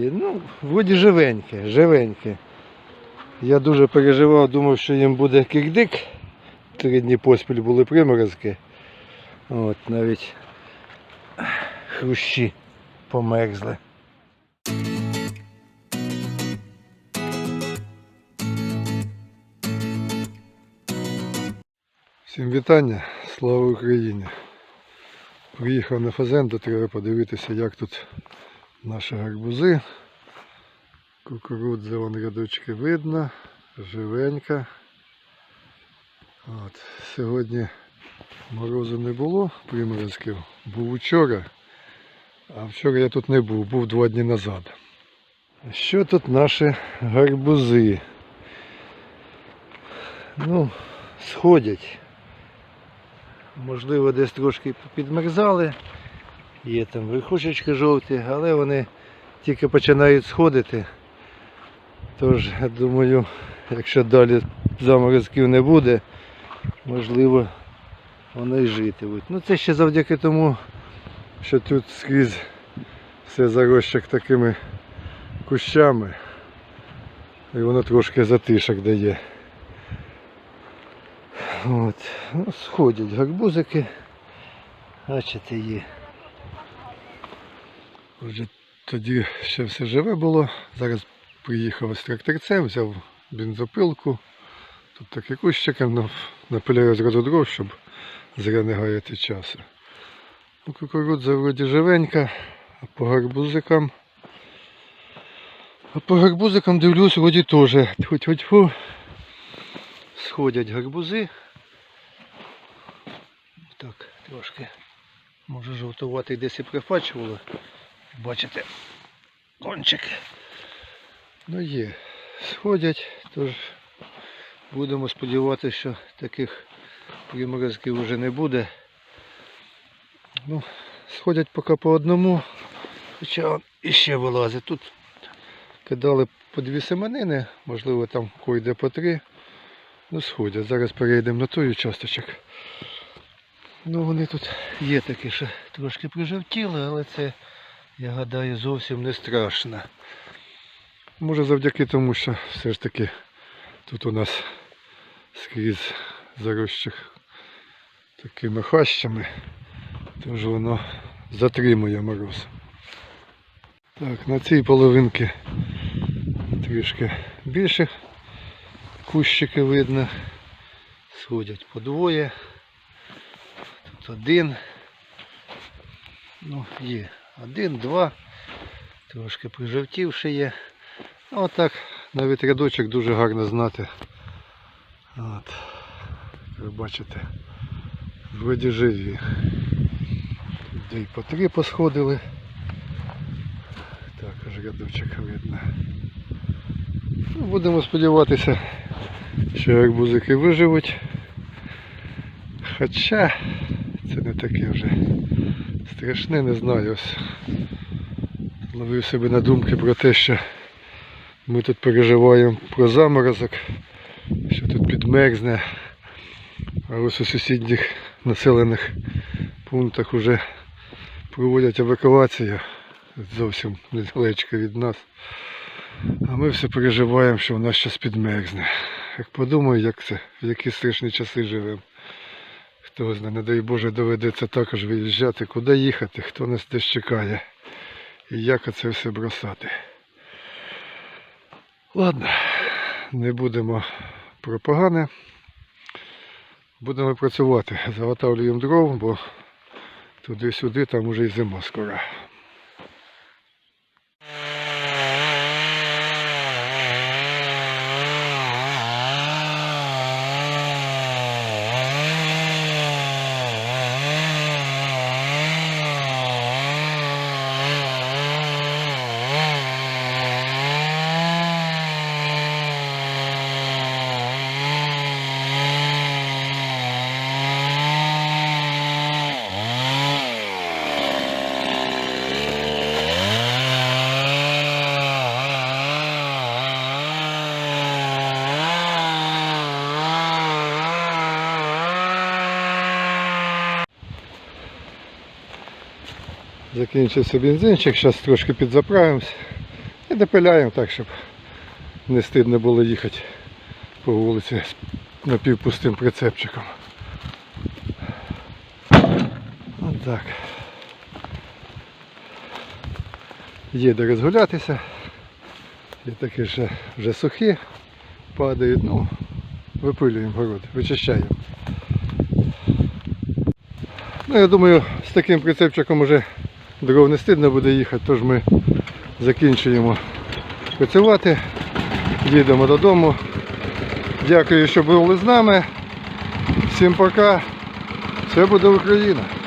Ну, вроді живеньке, живеньке. Я дуже переживав, думав, що їм буде кирдик. Три дні поспіль були приморозки. От, навіть хрущі померзли. Всім вітання, слава Україні! Приїхав на фазенду, треба подивитися, як тут наші гарбузи. Кукурудза вон рядочки видно, живенька. От. Сьогодні морозу не було, приморозків. Був вчора, а вчора я тут не був, був два дні назад. Що тут наші гарбузи? Ну, сходять. Можливо, десь трошки підмерзали. Є там верхушечки жовті, але вони тільки починають сходити. Тож, я думаю, якщо далі заморозків не буде, можливо, вони й житимуть. Ну це ще завдяки тому, що тут скрізь все зарощик такими кущами. І воно трошки затишок дає. От. Ну, сходять гарбузики. Бачите, є. Отже, тоді ще все живе було. Зараз приїхав з тракторцем, взяв бензопилку. Тут такі кущики, ну, напиляю зразу дров, щоб зря не гаяти часу. Ну, кукурудза вроді живенька, а по гарбузикам. А по гарбузикам дивлюсь, вроді теж. Тьфу-тьфу-тьфу. Сходять гарбузи. Так, трошки. Може жовтувати десь і прифачувало. Бачите, кончик. Ну є. Сходять, тож будемо сподіватися, що таких приморозків вже не буде. Ну, сходять поки по одному, хоча іще вилазить. Тут кидали по дві семенини, можливо там койде по три. Ну, сходять. Зараз перейдемо на той участочок. Ну вони тут є такі, що трошки прижавтіли, але це, я гадаю, зовсім не страшно. Може завдяки тому, що все ж таки тут у нас скрізь зарощих такими хащами, тож воно затримує мороз. Так, на цій половинці трішки більше кущики видно. Сходять по двоє. Тут один. Ну, є. Один, два. Трошки прижовтівши є. Ну, отак навіть рядочок дуже гарно знати. От. Ви бачите, вроді живі. Тут і по три посходили. Також рядочок видно. Ну, будемо сподіватися, що арбузики виживуть. Хоча це не таке вже страшне, не знаю. Ось ловив себе на думки про те, що ми тут переживаємо про заморозок, що тут підмерзне, а ось у сусідніх населених пунктах вже проводять евакуацію зовсім недалечко від нас. А ми все переживаємо, що вона щось підмерзне. Як подумаю, як це, в які страшні часи живемо. Хто знає, не дай Боже, доведеться також виїжджати, куди їхати, хто нас десь чекає. І як оце все бросати. Ладно, не будемо про погане. Будемо працювати. Заготавлюємо дров, бо туди-сюди там уже і зима скоро. Закінчився бензинчик, зараз трошки підзаправимось і допиляємо так, щоб не стидно було їхати по вулиці з напівпустим прицепчиком. От так. Є де розгулятися. Є такі вже, вже сухі, падають, ну, випилюємо город, вичищаємо. Ну, я думаю, з таким прицепчиком уже дров не стидно буде їхати, тож ми закінчуємо працювати, їдемо додому. Дякую, що були з нами. Всім пока. Все буде Україна.